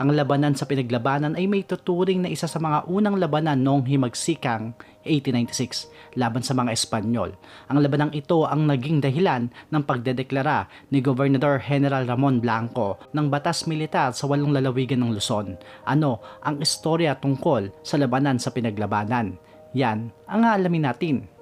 Ang labanan sa pinaglabanan ay may tuturing na isa sa mga unang labanan noong himagsikang 1896 laban sa mga Espanyol. Ang labanang ito ang naging dahilan ng pagdedeklara ni Gobernador General Ramon Blanco ng batas militar sa walong lalawigan ng Luzon. Ano ang istorya tungkol sa labanan sa pinaglabanan? Yan ang aalamin natin.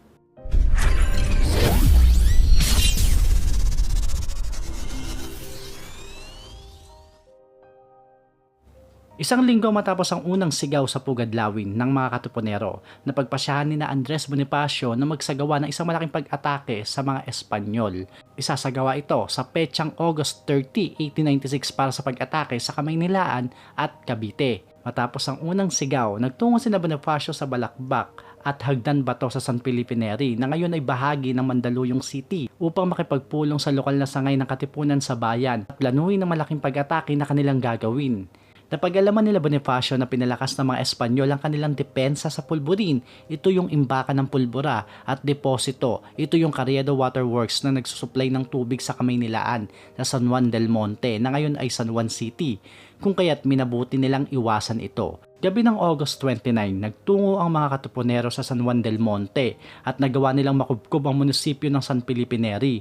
Isang linggo matapos ang unang sigaw sa Pugadlawin ng mga katuponero, napagpasyahan ni na Andres Bonifacio na magsagawa ng isang malaking pag-atake sa mga Espanyol. Isasagawa ito sa petsang August 30, 1896 para sa pag-atake sa Kamaynilaan at Cavite. Matapos ang unang sigaw, nagtungo si na Bonifacio sa Balakbak at Hagdan Bato sa San Felipe Neri na ngayon ay bahagi ng Mandaluyong City upang makipagpulong sa lokal na sangay ng katipunan sa bayan at planuhin ng malaking pag-atake na kanilang gagawin. Napag-alaman nila Bonifacio na pinalakas ng mga Espanyol ang kanilang depensa sa pulburin. Ito yung imbakan ng pulbura at deposito. Ito yung Carriedo Waterworks na nagsusupply ng tubig sa Kamaynilaan sa San Juan del Monte na ngayon ay San Juan City. Kung kaya't minabuti nilang iwasan ito. Gabi ng August 29, nagtungo ang mga katuponero sa San Juan del Monte at nagawa nilang makubkob ang munisipyo ng San Felipe Neri.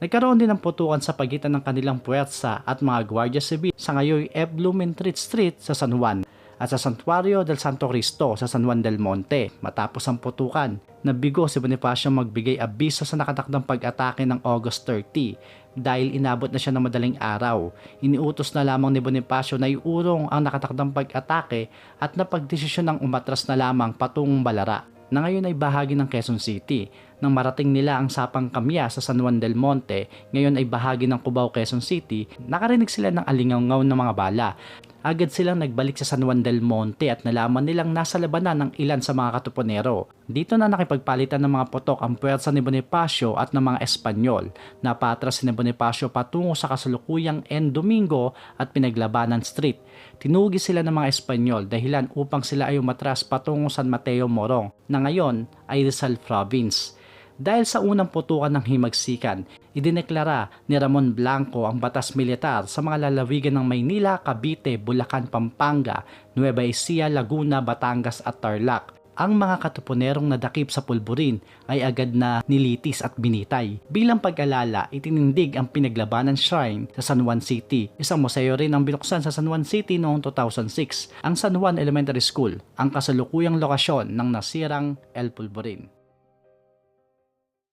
Nagkaroon din ng putukan sa pagitan ng kanilang puwersa at mga Guardia Civil sa ngayon F. Blumentritt Street sa San Juan at sa Santuario del Santo Cristo sa San Juan del Monte. Matapos ang putukan, nabigo si Bonifacio magbigay abiso sa nakatakdang pag-atake ng August 30 dahil inabot na siya ng madaling araw. Iniutos na lamang ni Bonifacio na iurong ang nakatakdang pag-atake at napagdesisyon ng umatras na lamang patungong Balara na ngayon ay bahagi ng Quezon City. Nang marating nila ang Sapang Kamya sa San Juan del Monte, ngayon ay bahagi ng Cubao, Quezon City, nakarinig sila ng alingaw ng mga bala. Agad silang nagbalik sa San Juan del Monte at nalaman nilang nasa labanan ng ilan sa mga katuponero. Dito na nakipagpalitan ng mga potok ang puwersa ni Bonifacio at ng mga Espanyol. Napatras si Bonifacio patungo sa kasalukuyang N. Domingo at Pinaglabanan Street. Tinugi sila ng mga Espanyol dahilan upang sila ay umatras patungo San Mateo Morong na ngayon ay Rizal Province. Dahil sa unang putukan ng himagsikan, idineklara ni Ramon Blanco ang batas militar sa mga lalawigan ng Maynila, Cavite, Bulacan, Pampanga, Nueva Ecija, Laguna, Batangas at Tarlac. Ang mga katuponerong nadakip sa pulburin ay agad na nilitis at binitay. Bilang pag-alala, itinindig ang pinaglabanan shrine sa San Juan City. Isang museo rin ang binuksan sa San Juan City noong 2006, ang San Juan Elementary School, ang kasalukuyang lokasyon ng nasirang El Pulburin.